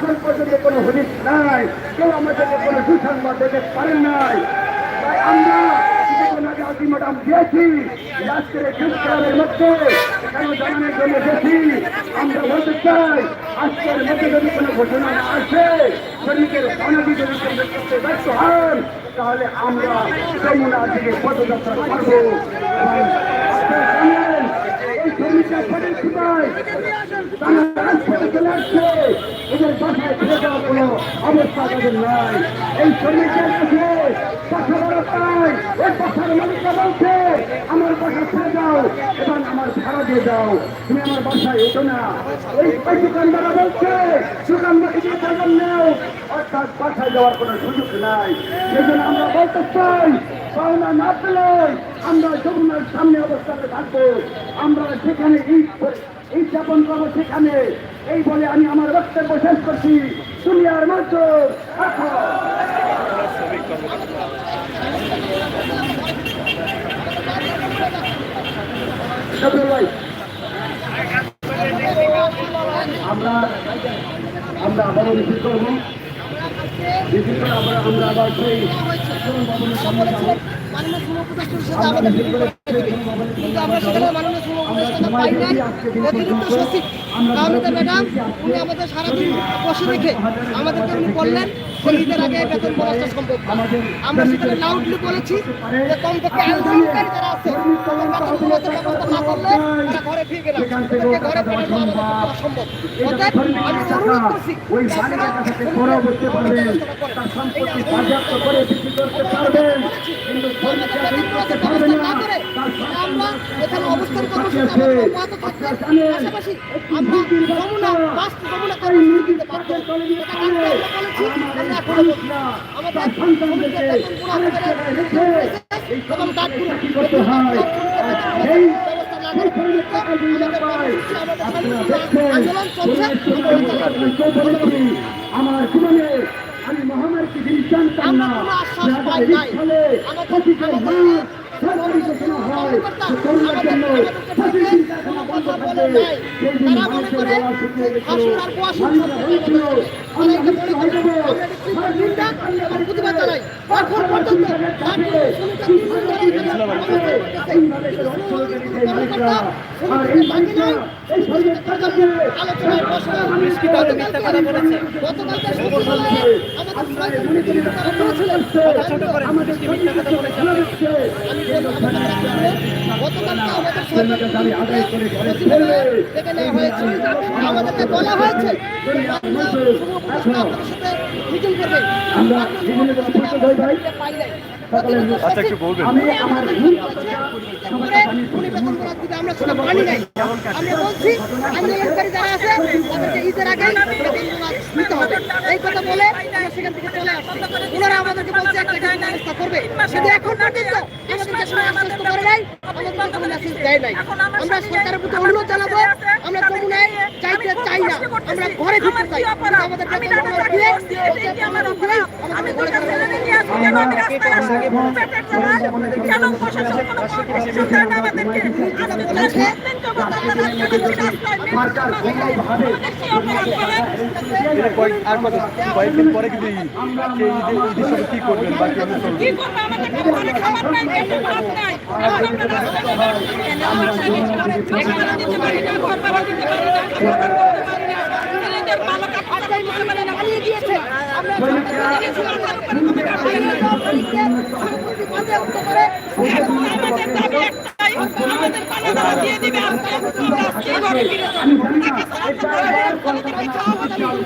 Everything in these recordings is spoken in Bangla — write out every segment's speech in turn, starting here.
এখন পর্যন্ত কোনো হদিস নাই। কেউ আমাদেরকে কোনো সুসংবাদ দিতে পারেন নাই। তাই আমরা আগে আলটিমেটাম দিয়েছি আজকের এই সংস্কারের মধ্যে কেন জানানোর জন্য এসেছি আমরা বলতে চাই, আজকের মধ্যে যদি কোনো ঘোষণা আসে শ্রমিকের অনাদি যদি করতে হন, তাহলে আমরা যমুনা থেকে পদযাত্রা করব এবং আপনারা জানেন, এই শ্রমিকরা পদের সময় তারা রাজপথে চলে আসছে এদের বাসায় ফিরে যাওয়ার কোনো অবস্থা তাদের নাই এই শ্রমিকদের কাছে বাসা ভাড়া পায় ওই বাসার মালিকরা বলছে আমার বাসা ছেড়ে যাও এবং আমার ভাড়া দিয়ে যাও তুমি আমার আমরা বলতে চাই পাওনা না পেলে আমরা যমুনার সামনে অবস্থানে থাকব। আমরা সেখানে ঈদ যাপন করব সেখানে। এই বলে আমি আমার বক্তব্য শেষ করছি। দুনিয়ার ভাই, আমরা আমরা মিছিল করব আবার আমরা আবার সেই যাব। মাননীয় সভাপতির আমাদের কিন্তু আমরা সেখানে মাননীয় সভাপতির পাই নাই অতিরিক্ত সচিব আহমেদা ম্যাডাম উনি আমাদের সারাদিন বসে রেখে আমাদেরকে উনি বললেন যে আগে বেতন বোনাসটা সম্ভব আমরা সেখানে লাউডলি বলেছি যে কমপক্ষে আন্দোলনকারী যারা আছে ব্যবস্থা না করলে তারা ঘরে ফিরে গেলাম ঘরে পক্ষে অসম্ভব অতএব আমি অনুরোধ করছি করে আমরা এখানে অবস্থান কর্মসূচি আছে। অব্যাহত থাকবে। পাশাপাশি আমরা যমুনা বাস যমুনা খাবে। আমরা বলেছি আমার আমাদের এবং জীবনে আমি মহামারীকে জানতাম না। ঘোষণা হয় যে করোনার জন্য প্রতিদিন কারখানা বন্ধ থাকবে সেই দিন মানুষের গলা শুকিয়ে গেছিল মানুষরা বলেছিল আমরা মুক্ত হয়ে যাব আর করে মালিকরা আর এই মালিকরা এই সরকার আলোচনায় বসে নিষ্কৃত মিথ্যা কথা বলেছে গতকালকে আমাদের সরকার মন্ত্রী আমাদের মিথ্যা কথা বলেছে বলা হয়েছে মিটিং সকালে আচ্ছা একটু আমি আমার ভুল আমরা বলছি আন্দোলনকারী এই কথা বলে সেখান থেকে চলে আসছি ওনারা আমাদেরকে বলছে একটা কিছু ব্যবস্থা করবে কিন্তু এখন পর্যন্ত আমাদেরকে কোনো আশ্বস্ত করে নাই আমাদেরকে কোনো মেসেজ দেয় নাই আমরা সরকারের প্রতি অনুরোধ জানাব আমরা যমুনায় চাইতে চাই না আমরা ঘরে ফিরতে চাই কিন্তু আমাদের বেতন বোনাস দিয়ে আমাদের ঘরে আমাদের ঘরে ফিরে কেন প্রশাসন কোনো কর্মসূচি দেয় না আমাদেরকে আজকে প্রায় সাত দিন যাবত আমরা রাস্তাঘাটে রাস্তায় সরকার কোনোভাবে বেশি অপরাধ করে এটা কয়েক আর কয়েকদিন পরে কিন্তু ঈদের কি করবেন আর আমরা কলকাতা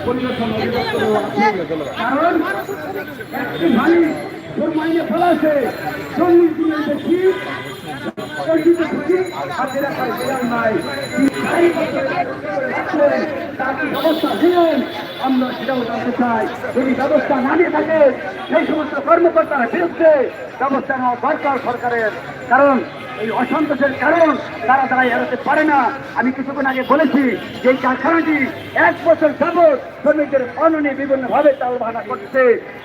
পরিবেশন কারণ একটি ভাই ফেলাছে চল্লিশ দিনের বেশি আমরা সেটাও জানতে চাই যদি ব্যবস্থা না থাকে সেই সমস্ত কর্মকর্তারা বিরুদ্ধে ব্যবস্থা নেওয়া দরকার সরকারের কারণ এই অসন্তোষের কারণ তারা তারা এড়াতে পারে না। আমি কিছুক্ষণ আগে বলেছি যে কারখানাটি এক বছর যাবৎ শ্রমিকদের অননে বিভিন্নভাবে তাল বাহানা করছে।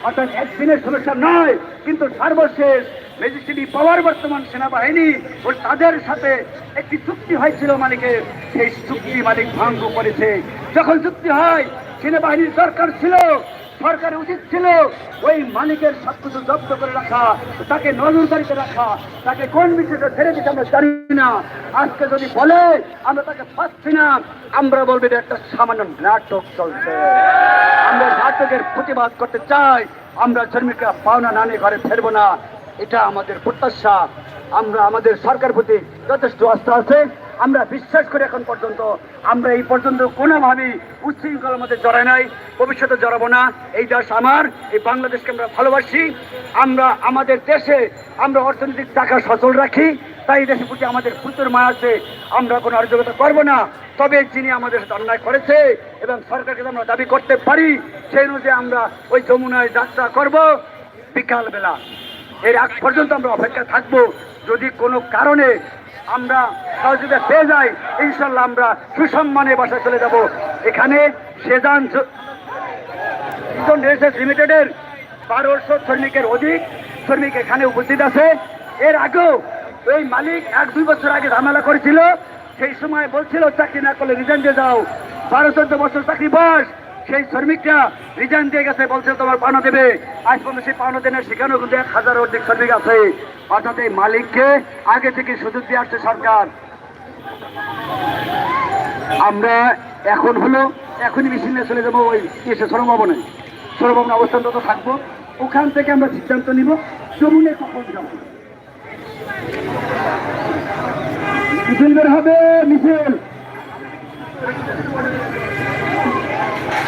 অর্থাৎ একদিনের সমস্যা নয়, কিন্তু সর্বশেষ ম্যাজিস্ট্রেটি পাওয়ার বর্তমান সেনাবাহিনী ও তাদের সাথে একটি চুক্তি হয়েছিল মালিকের। সেই চুক্তি মালিক ভঙ্গ করেছে। যখন চুক্তি হয়, সেনাবাহিনীর দরকার ছিল সরকারের উচিত ছিল ওই মালিকের সবকিছু জব্দ করে রাখা, তাকে নজরদারিতে রাখা, তাকে কোন বিষয়টা ছেড়ে দিতে আমরা জানি না। আজকে যদি বলে, আমরা তাকে পাচ্ছি না, আমরা বলব এটা একটা সামান্য নাটক চলছে। আমরা নাটকের প্রতিবাদ করতে চাই, আমরা শ্রমিকরা পাওনা নানি ঘরে ফেরবো না। এটা আমাদের প্রত্যাশা। আমরা আমাদের সরকার প্রতি যথেষ্ট আস্থা আছে। আমরা বিশ্বাস করি এখন পর্যন্ত, আমরা এই পর্যন্ত কোনোভাবেই উচ্ছৃঙ্খলার মধ্যে জড়াই নাই, ভবিষ্যতে জড়াবো না। এই দেশ আমার, এই বাংলাদেশকে আমরা ভালোবাসি। আমরা, আমাদের দেশে আমরা অর্থনৈতিক টাকা সচল রাখি। তাই দেশের প্রতি আমাদের প্রচুর মায়া আছে। আমরা কোনো অর্জকতা করব না। তবে যিনি আমাদের সাথে অন্যায় করেছে এবং সরকারকে আমরা দাবি করতে পারি, সেই অনুযায়ী আমরা ওই যমুনায় যাত্রা করব বিকালবেলা। এর আগ পর্যন্ত আমরা অপেক্ষা থাকব। যদি কোনো কারণে আমরা সহযোগিতা পেয়ে যাই ইনশাল্লাহ আমরা সুসম্মানে বাসায় চলে যাব। এখানে সেজান লিমিটেডের বারোশো শ্রমিকের অধিক শ্রমিক এখানে উপস্থিত আছে। এর আগেও এই মালিক এক দুই বছর আগে ঝামেলা করেছিল, সেই সময় বলছিল, চাকরি না করলে রিজাইন দিয়ে যাও। বারো চোদ্দ বছর চাকরি বয়স সেই শ্রমিকরা রিজাইন দিয়ে গেছে, বলছে তোমার পাওনা দেবে। আজ পর্যন্ত সেই পাওনা দেনের সেখানেও কিন্তু এক হাজার অধিক শ্রমিক আছে। অর্থাৎ এই মালিককে আগে থেকে সুযোগ দিয়ে আসছে সরকার। আমরা এখন হলো, এখনই মেশিন নিয়ে চলে যাব ওই এসে শ্রম ভবনে ভবনে অবস্থান তো থাকব। ওখান থেকে আমরা সিদ্ধান্ত নিব জমুনে কখন যাব। মিছিল বের হবে, মিছিল।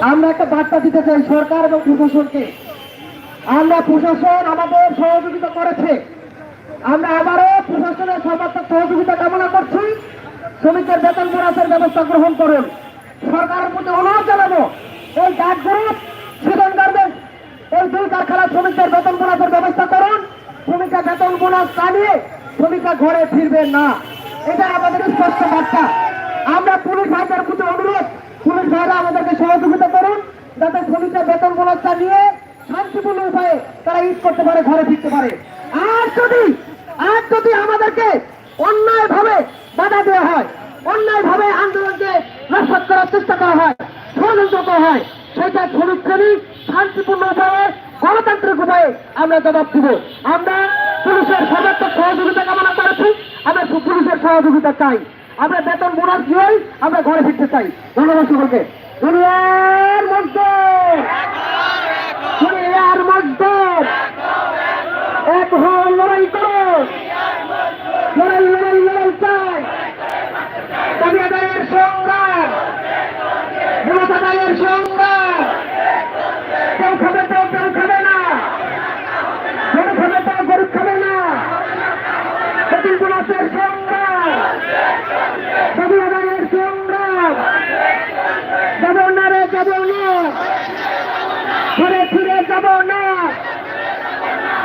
আমরা একটা বার্তা দিতে চাই সরকার এবং প্রশাসনকে। আমরা প্রশাসন আমাদের সহযোগিতা করেছে। আমরা আবারও প্রশাসনের সর্বাত্মক সহযোগিতা কামনা করছি। শ্রমিকের বেতন বোনাসের ব্যবস্থা গ্রহণ করুন। সরকারের প্রতি অনুরোধ জানাব, এই ডাক গ্রুপ সুদন গার্মেন্টস এই দুই কারখানা শ্রমিকদের বেতন বোনাসের ব্যবস্থা করুন। শ্রমিকরা বেতন বোনাস কাটিয়ে শ্রমিকরা ঘরে ফিরবেন না। এটা আমাদের স্পষ্ট বার্তা। আমরা পুলিশ ভাইদের প্রতি অনুরোধ পুলিশ ভাইরা আমাদেরকে সহযোগিতা করুন, যাতে শ্রমিকরা বেতন বোনাসটা নিয়ে শান্তিপূর্ণ উপায়ে তারা ঈদ করতে পারে, ঘরে ফিরতে পারে। আর যদি আর যদি আমাদেরকে অন্যায় ভাবে বাধা দেওয়া হয় অন্যায় ভাবে আন্দোলনকে নস্বাত করার চেষ্টা করা হয়, ষড়যন্ত্র করা হয়, সেটা শ্রমিক শান্তিপূর্ণ উপায়ে, গণতান্ত্রিক উপায়ে আমরা জবাব দিব। আমরা পুলিশের সর্বাত্মক সহযোগিতা কামনা করেছি, আমরা পুলিশের সহযোগিতা চাই। আমরা বেতন বোনাস দিয়ে আমরা ঘরে ফিরতে চাই। ধন্যবাদ সকলকে। দুনিয়ার মধ্যে!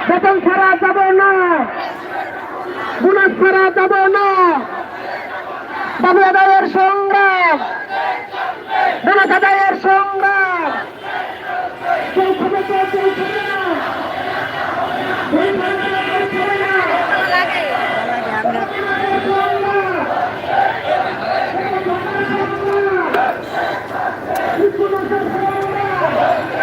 বেতন ছাড়া যাব না। বোনাস ছাড়া যাব না। বাবু আদায়ের সংগ্রাম। বোনাস আদায়ের সংগ্রাম Thank you.